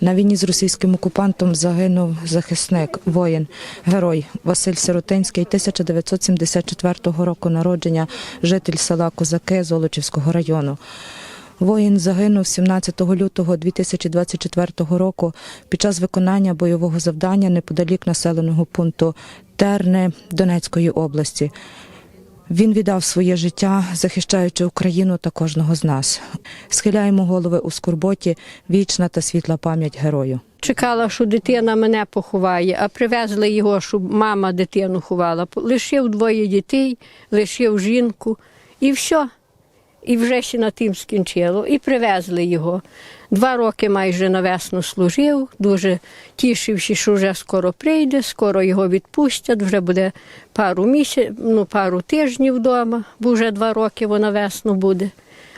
На війні з російським окупантом загинув захисник, воїн, герой Василь Сиротинський, 1974 року народження, житель села Козаки Золочівського району. Воїн загинув 17 лютого 2024 року під час виконання бойового завдання неподалік населеного пункту Терни Донецької області. Він віддав своє життя, захищаючи Україну та кожного з нас. Схиляємо голови у скорботі, вічна та світла пам'ять герою. Чекала, що дитина мене поховає, а привезли його, щоб мама дитину ховала. Лишив двоє дітей, лишив жінку і все. І вже ще на тим скінчило. І привезли його. Два роки майже на весну служив, дуже тішився, що вже скоро прийде, скоро його відпустять, вже буде пару місяців, ну, пару тижнів вдома, бо вже два роки вона весну буде.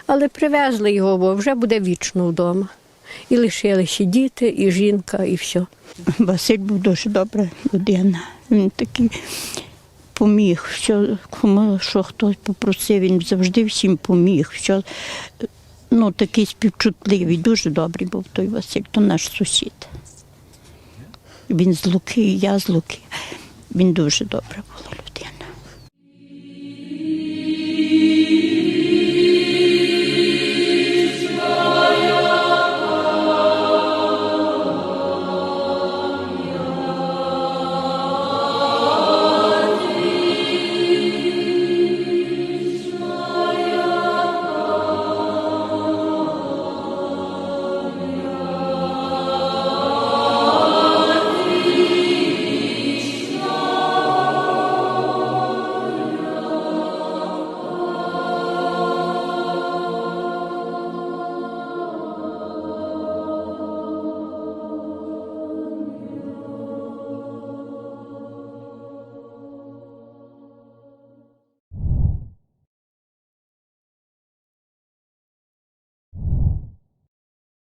Але привезли його, бо вже буде вічно вдома. І лишилися діти, і жінка, і все. Василь був дуже добра людина. Він такий поміг, що кому що хтось попросив, він завжди всім поміг. Що, ну, такий співчутливий, дуже добрий був той Василь, то наш сусід. Він з Луки, я з Луки. Він дуже добре людина.